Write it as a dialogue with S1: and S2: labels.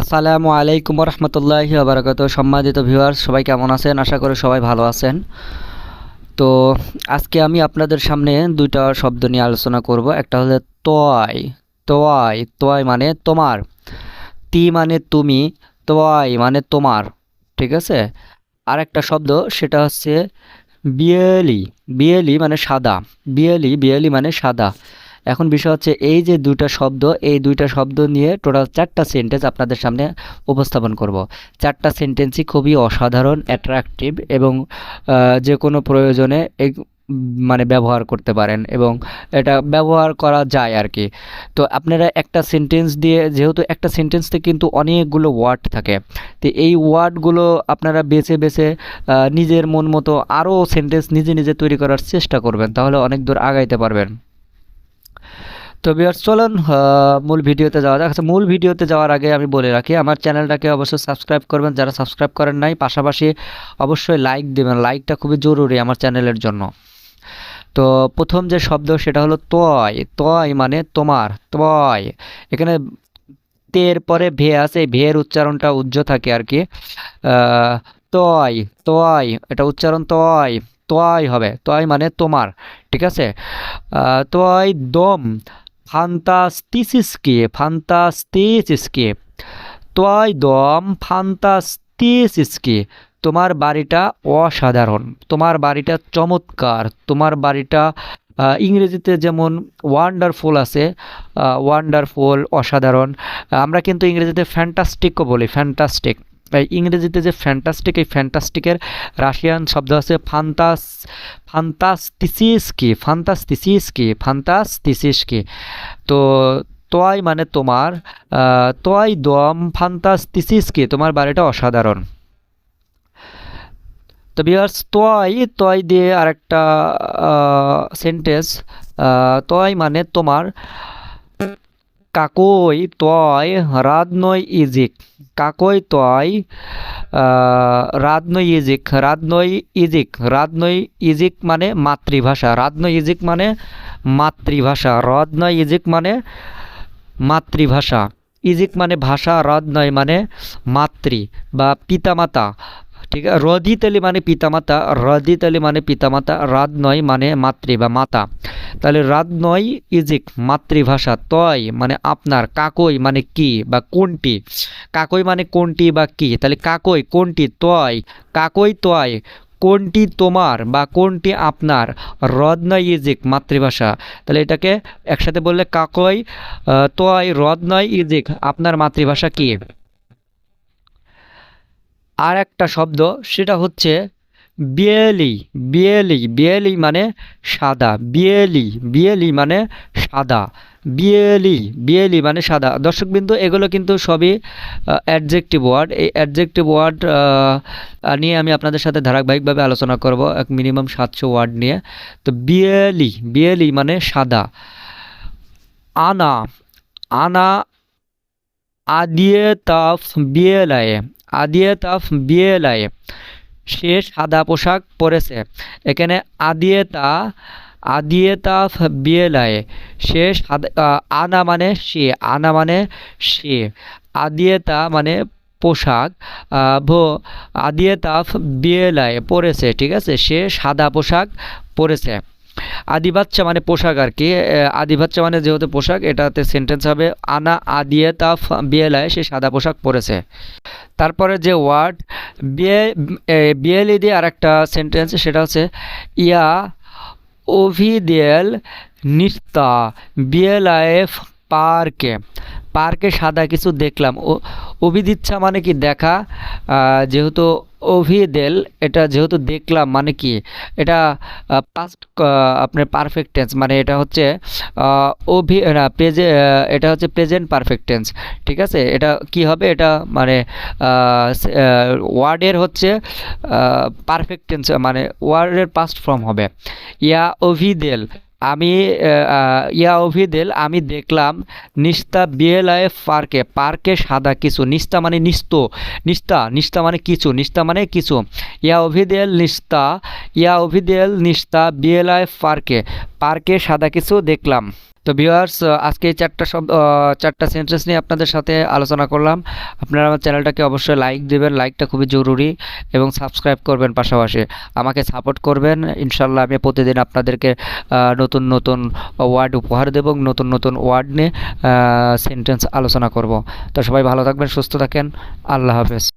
S1: আসসালামু আলাইকুম রহমতুল্লাহি আবরাকাত সম্মানিত ভিউয়ার্স, সবাই কেমন আছেন? আশা করি সবাই ভালো আছেন। তো আজকে আমি আপনাদের সামনে দুইটা শব্দ নিয়ে আলোচনা করব। একটা হলো তয় তয় তয় মানে তোমার। তি মানে তুমি তয় মানে তোমার। ঠিক আছে? আর একটা শব্দ, সেটা হচ্ছে বিয়েলি। বিয়েলি মানে সাদা। বিয়েলি বিয়েলি মানে সাদা। এখন বিষয় হচ্ছে এই যে দুইটা শব্দ, এই দুইটা শব্দ নিয়ে টোটাল চারটা সেন্টেন্স আপনাদের সামনে উপস্থাপন করব। চারটা সেন্টেন্সই খুবই অসাধারণ অ্যাট্রাকটিভ এবং যে কোনো প্রয়োজনে মানে ব্যবহার করতে পারেন এবং এটা ব্যবহার করা যায় আর কি তো আপনারা একটা সেন্টেন্স দিয়ে, যেহেতু একটা সেন্টেন্সতে কিন্তু অনেকগুলো ওয়ার্ড থাকে, তো এই ওয়ার্ডগুলো আপনারা বেছে বেছে নিজের মন মতো আরও সেন্টেন্স নিজে নিজে তৈরি করার চেষ্টা করবেন, তাহলে অনেক দূর আগাইতে পারবেন। তো বিয়ার চলুন মূল ভিডিওতে যাওয়া যাক। আচ্ছা মূল ভিডিওতে যাওয়ার আগে আমি বলে রাখি, আমার চ্যানেলটাকে অবশ্যই সাবস্ক্রাইব করবেন। যারা সাবস্ক্রাইব করেন নাই, পাশাপাশি অবশ্যই লাইক দেবেন। লাইকটা খুবই জরুরি আমার চ্যানেলের জন্য। তো প্রথম যে শব্দ, সেটা হলো তয়। তয় মানে তোমার, তয়। এখানে তের পরে ভে আছে, এই ভের উচ্চারণটা উজ্জ্ব থাকে আর কি। তয় তয়, এটা উচ্চারণ তয় তয় হবে। তয় মানে তোমার, ঠিক আছে? তয় দম ফান্তাস্টিসিসকে ফান্তাস্টিসিসকে তয় দম ফান্তাস্টিসিসকে তোমার বাড়িটা অসাধারণ, তোমার বাড়িটা চমৎকার, তোমার বাড়িটা ইংরেজিতে যেমন ওয়ান্ডারফুল আছে ওয়ান্ডারফুল অসাধারণ। আমরা কিন্তু ইংরেজিতে ফ্যান্টাস্টিকও বলি ফ্যান্টাস্টিক এই ইংরেজিতে যে ফ্যান্টাস্টিক এই ফ্যান্টাস্টিকের রাশিয়ান শব্দ আছে ফান্তাস ফান্তাস্তিসিসকি ফান্তাস্তিসিসকি ফান্তাস্তিসিসকি তো তোয়াই মানে তোমার তোয়াই দম ফান্তাস্তিসিসকি তোমার বাড়িটা অসাধারণ। তো বিয়ার্স তোয়াই তোয়াই দিয়ে আরেকটা সেন্টেন্স তোয়াই মানে তোমার কাকই তয় রাদনয় ইজিক। কাকই তয় রাদনয় ইজিক। রাদনয় ইজিক। রাদনয় ইজিক মানে মাতৃভাষা। রাদনয় ইজিক মানে মাতৃভাষা। রদনয় ইজিক মানে মাতৃভাষা। ইজিক মানে ভাষা রদনয় মানে মাতৃ বা পিতামাতা। ঠিক আছে? রদিতলি মানে পিতামাতা, রদিতলি মানে পিতামাতা রাদ নয় মানে মাতৃ বা মাতা। তাহলে রাদ নয় ইজিক মাতৃভাষা? তয় মানে আপনার, কাকই মানে কি বা কোনটি? কাকই মানে কোনটি বা কি? তাহলে কাকই, কোনটি তয়? কাকই তয়, কোনটি তোমার বা কোনটি আপনার? রদ নয় ইজিক মাতৃভাষা? তাহলে এটাকে একসাথে বললে কাকই তয় রদ নয় ইজিক আপনার মাতৃভাষা কি? আর একটা শব্দ, সেটা হচ্ছে বিয়েলি বিয়েলি বিয়েলি মানে সাদা, বিয়েলি বিয়েলি মানে সাদা, বিয়েলি বিয়েলি মানে সাদা। দর্শকবিন্দু, এগুলো কিন্তু সবই অ্যাডজেক্টিভ ওয়ার্ড এই অ্যাডজেক্টিভ ওয়ার্ড নিয়ে আমি আপনাদের সাথে ধারাবাহিকভাবে আলোচনা করব, এক মিনিমাম সাতশো ওয়ার্ড নিয়ে। তো বিয়েলি বিয়েলি মানে সাদা। আনা আনা আদিয়ে তাফ বিয়েলায়ে আদিয়ে তাফ বিয়েলায়ে সে সাদা পোশাক পরেছে। এখানে আদিয়েতা আদিয়েতাফ বিয়েলায়ে সে সাদা আনা মানে সে, আনা মানে সে। আদিয়েতা মানে পোশাক। ভো আদিয়েতাফ বিয়েলায় পরেছে, ঠিক আছে? সে সাদা পোশাক পরেছে। আদি বাচ্চা মানে পোশাক আর কি। আহ, আদি বাচ্চা মানে যেহেতু পোশাক এটাতে সেন্টেন্স হবে আনা আদিয়ে তাফ বিয়েলায় সে সাদা পোশাক পরেছে। তারপরে যে ওয়ার্ড বিয়ে বিয়েলি দিয়ে আর একটা সেন্টেন্স সেটা হচ্ছে ইয়া ওভিদেল নিস্তা বিয়েলায়েফ পার্কে। পার্কে সাদা কিছু দেখলাম। ও অভিদিচ্ছা মানে কি দেখা? যেহেতু অভিদেল, এটা যেহেতু দেখলাম মানে কি? এটা পাস্ট আপনার পারফেক্ট টেন্স মানে এটা হচ্ছে ওভি না প্রেজে এটা হচ্ছে প্রেজেন্ট পারফেক্ট টেন্স ঠিক আছে? এটা কি হবে? এটা মানে ওয়ার্ডের হচ্ছে পারফেক্ট টেন্স মানে ওয়ার্ডের পাস্ট ফর্ম হবে। ইয়া অভিদেল আমি ইয়া অভিদেল, আমি দেখলাম নিস্তা বিএলআই পার্কে পার্কে সাদা কিছু, নিস্তা মানে নিস্ত, নিস্তা নিস্তা মানে কিছু, নিস্তা মানে কিছু। ইয়া অভিদেল, নিস্তা ইয়া অভিদেল নিস্তা বিএলআই পার্কে পার্কে সাদা কিছু দেখলাম। তো ভিউয়ার্স আজকে এই চারটা শব্দ চারটা সেন্টেন্স নিয়ে আপনাদের সাথে আলোচনা করলাম। আপনারা আমার চ্যানেলটাকে অবশ্যই লাইক দেবেন, লাইকটা খুবই জরুরি এবং সাবস্ক্রাইব করবেন পাশাপাশি। আমাকে সাপোর্ট করবেন, ইনশাল্লাহ আমি প্রতিদিন আপনাদেরকে নতুন নতুন ওয়ার্ড উপহার দেব নতুন নতুন ওয়ার্ড নিয়ে সেন্টেন্স আলোচনা করব। তো সবাই ভালো থাকবেন, সুস্থ থাকেন। আল্লাহ হাফেজ।